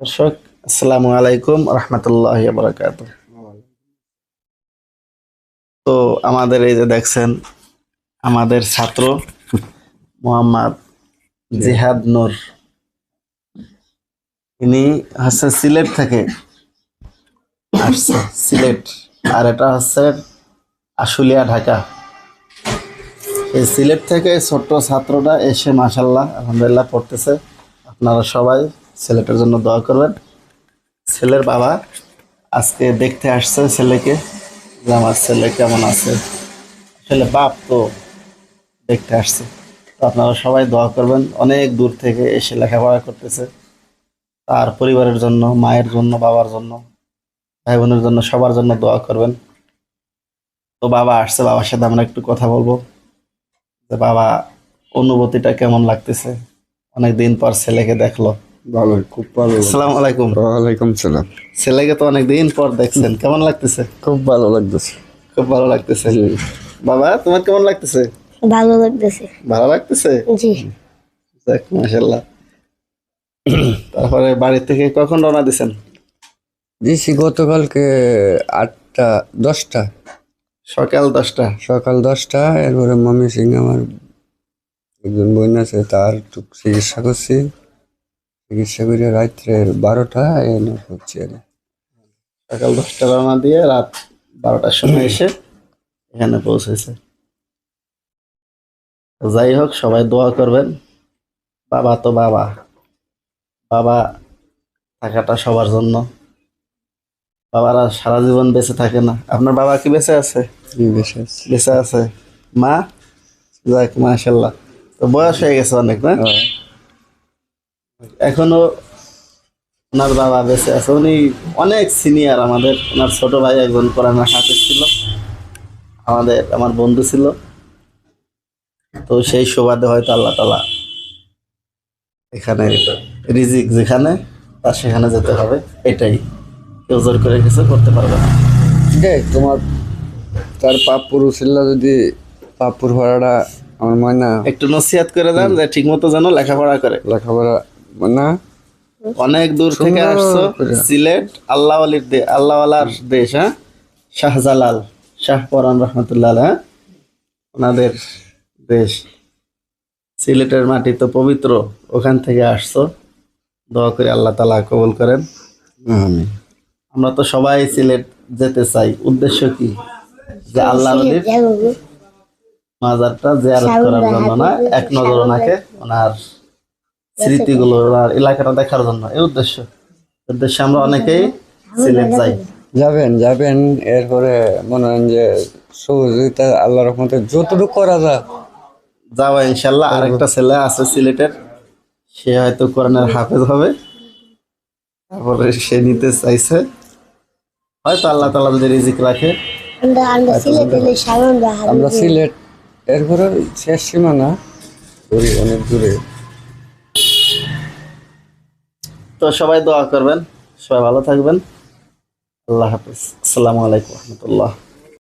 দর্শক, আসসালামু আলাইকুম রহমতুল্লাহ বারাকাত। তো আমাদের এই যে দেখছেন, আমাদের ছাত্র মোহাম্মদ জিহাদ নূর। ইনি হচ্ছে সিলেট থেকে আসছে, সিলেট। আর এটা হচ্ছে আশুলিয়া, ঢাকা। এই সিলেট থেকে ছোট্ট ছাত্রটা এসে মাসাল্লাহ আলহামদুলিল্লাহ পড়তেছে। আপনারা সবাই ছেলেটার জন্য দোয়া করবেন। ছেলের বাবা আজকে দেখতে আসছে ছেলেকে। যে আমার ছেলে কেমন আছে? আসলে বাপ তো দেখতে আসছে। তো আপনারা সবাই দোয়া করবেন। অনেক দূর থেকে এসে লেখাপড়া করতেছে। তার পরিবারের জন্য, মায়ের জন্য, বাবার জন্য ভাই বোনের জন্য, সবার জন্য দোয়া করবেন। তো বাবা আসছে। বাবার সাথে আমরা একটু কথা বলব। যে বাবা, অনুভূতিটা কেমন লাগতেছে? অনেক দিন পর ছেলেকে দেখল। ভালো খুব ভালো। আসসালামু আলাইকুম। ওয়ালাইকুম সালাম। ছেলেকে তো অনেক দিন পর দেখছেন কেমন লাগতেছে? খুব ভালো লাগতেছে। খুব ভালো লাগতেছে। বাবা তোমার কেমন লাগতেছে? ভালো লাগতেছে। ভালো লাগতেছে? জি। যাক মাশাল্লাহ তারপরে বাড়ি থেকে কখন রওনা দিছেন? দিছি গতকালকে আটটা দশটা। সকাল দশটা। সকাল দশটা এরপরে মমি সিং আমার একজন বোন আছে তার চিকিৎসা করছি। চিকিৎসা করে রাত্রে বারোটা এনে হচ্ছে কি। সকাল দশটা রওনা দিয়ে রাত বারোটার সময় এসে এখানে পৌঁছেছে। যাই হোক সবাই দোয়া করবেন। বাবা তো বাবা। বাবা থাকাটা সবার জন্য। বাবারা সারা জীবন বেঁচে থাকে না। আপনার বাবা কি বেঁচে আছে? বেঁচে আছে। মা? যাক মাশাল্লাহ তো বয়স হয়ে গেছে অনেক না? হ্যাঁ। এখনও ওনার বাবা বেঁচে আছে। উনি অনেক সিনিয়র আমাদের। ওনার ছোট ভাই একজন কোরআনের হাফিজ ছিল। আমাদের আমার বন্ধু ছিল। তো সেই সুবাদে হয়তো আল্লাহ তালা এখানে রিজিক যেখানে তার সেখানে যেতে হবে। এটাই। কেউ জোর করে কিছু করতে পারবে না। দেখ তোমার তার পাপুর উচিল্লা যদি পাপুর ভাড়াটা আমার ময়না একটু নসিহাত করে দেন যে ঠিক মতো যেন লেখাপড়া করে। লেখাপড়া না? অনেক দূর থেকে আসছো সিলেট আল্লাহ আলীর দে আল্লাহ আলার দেশ হ্যাঁ? শাহজালাল শাহ পরান রহমতুল্লাহ হ্যাঁ? ওনাদের দেশ। সিলেটের মাটি তো পবিত্র ওখান থেকে আসছো। দোয়া করে আল্লাহ তালা কবুল করেন। আমরা তো সবাই সিলেট যেতে চাই। উদ্দেশ্য কি? যে আল্লাহ আলীর মাজারটা জিয়ারত করার জন্য না? এক নজর ওনাকে ওনার স্মৃতিগুলো ওনার এলাকাটা দেখার জন্য এই উদ্দেশ্য। উদ্দেশ্যে আমরা অনেকেই সিলেট যাই। যাবেন যাবেন এরপরে মনে হয় যে সহযোগিতা আল্লাহ রহমতে যতটুকু করা যায় যাওয়া ইনশাল্লাহ আরেকটা ছেলে আছে সিলেটের সে হয়তো কোরআনের হাফেজ হবে। তারপরে সে নিতে চাইছে। হয়তো আল্লাহ তালা যদি রিজিক রাখে। আমরা সিলেট এরপরে শেষ সীমানা। অনেক দূরে। তো সবাই দোয়া করবেন সবাই ভালো থাকবেন। আল্লাহ হাফিজ। আসসালামু আলাইকুম রহমতুল্লাহ।